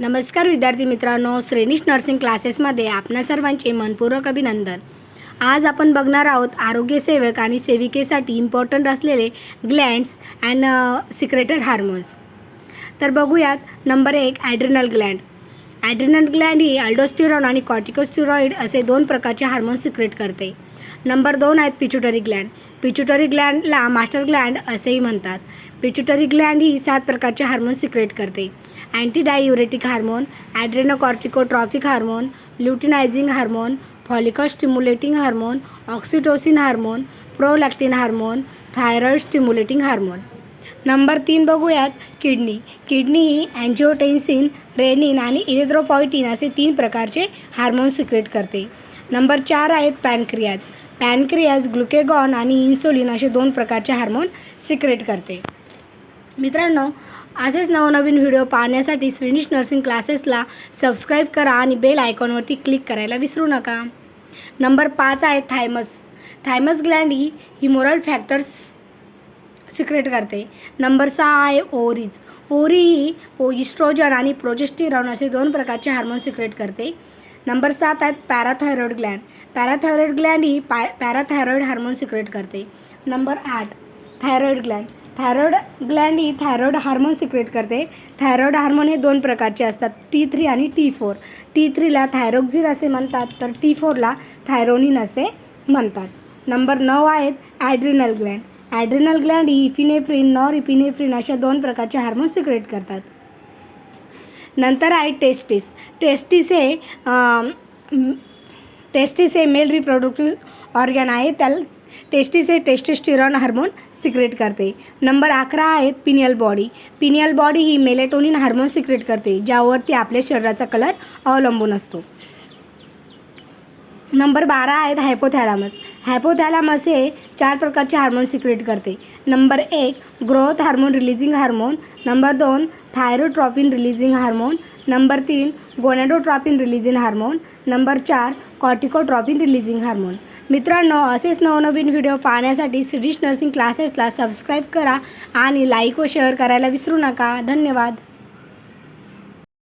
नमस्कार विद्यार्थी मित्रांनो श्रेणीश नर्सिंग क्लासेसमध्ये आपणा सर्वांचे मनपूर्वक अभिनंदन. आज आपण बघणार आहोत आरोग्यसेवक आणि सेविकेसाठी इम्पॉर्टंट असलेले ग्लँड्स अँड सिक्रेटर हार्मोन्स तर बघूयात नंबर एक ॲड्रिनल ग्लँड ॲड्रिनल ग्लँड ही अल्डोस्टिरॉन आणि कॉर्टिकोस्टिरॉइड असे दोन प्रकारचे हार्मोन सिक्रेट करते. नंबर दोन आहेत पिच्युटरी ग्लँड पिच्युटरी ग्लँडला मास्टर ग्लँड असेही म्हणतात. पिच्युटरी ग्लँड ही सात प्रकारचे हार्मोन सिक्रेट करते. Antidiuretic hormone adrenocorticotrophic hormone luteinising hormone follicle stimulating hormone oxytocin hormone prolactin hormone thyroid stimulating hormone. Number तीन बघूयात किडनी. किडनी ही अँजिओटेन्सिन रेनिन आणि इरिथ्रोपॉयटिन असे तीन प्रकारचे हार्मोन सिक्रेट करते. नंबर चार आहेत पॅनक्रियाज पॅनक्रियाज ग्लुकेगॉन आणि इन्सुलिन असे दोन प्रकारचे हार्मोन सिक्रेट करते. मित्रांनो असेच नवनवीन व्हिडिओ पाहण्यासाठी श्रीनिश नर्सिंग क्लासेसला सबस्क्राईब करा आणि बेल आयकॉनवरती क्लिक करायला विसरू नका. नंबर पाच आहे थायमस थायमस ग्लँड ही हिमोरल फॅक्टर्स सिक्रेट करते. नंबर सहा आहे ओरीज. ओरी ही ओ इस्ट्रोजन आणि प्रोजेस्टिरॉन असे दोन प्रकारचे हार्मोन सिक्रेट करते. नंबर सात आहेत पॅराथायरॉइड ग्लँड पॅराथायरॉइड ग्लँड ही पॅ पॅराथायरॉइड हार्मोन सिक्रेट करते. नंबर आठ थायरॉइड ग्लँड थायरॉइड ग्लँड ही थायरॉइड हार्मोन सिक्रेट करते. थायरॉइड हार्मोन हे दोन प्रकारचे असतात टी थ्री आणि टी फोर टी थ्रीला थायरोक्झिन असे म्हणतात तर टी फोरला थायरोनिन असे म्हणतात. नंबर नऊ आहेत ॲड्रिनल ग्लँड ॲड्रिनल ग्लँड ही इफिनेफ्रिन नॉर इफिनेफ्रिन अशा दोन प्रकारचे हार्मोन सिक्रेट करतात. नंतर आहे टेस्टिस. टेस्टिस हे टेस्टिस हे मेल रिप्रोडक्टिव्ह ऑर्गॅन आहे. त्याला टेस्टिस हे टेस्टिस्टिरॉन हार्मोन सिक्रेट करते. नंबर अकरा आहेत पिनियल बॉडी. पिनियल बॉडी ही मेलेटोनिन हार्मोन सिक्रेट करते ज्यावरती आपल्या शरीराचा कलर अवलंबून असतो. नंबर बारा आहेत हायपोथॅलामस हायपोथॅलामस हे चार प्रकारचे हार्मोन सिक्रेट करते. नंबर एक growth hormone releasing hormone number दोन थायरोट्रॉपिन रिलीजिंग हार्मोन नंबर तीन गोनॅडोट्रॉपिन रिलीजिंग हार्मोन नंबर चार कॉर्टिकोट्रॉपिन रिलीजिंग हार्मोन मित्रांनो असेच नवनवीन व्हिडिओ पाहण्यासाठी सिरीश नर्सिंग क्लासेसला सबस्क्राईब करा आणि लाईक व शेअर करायला विसरू नका. धन्यवाद.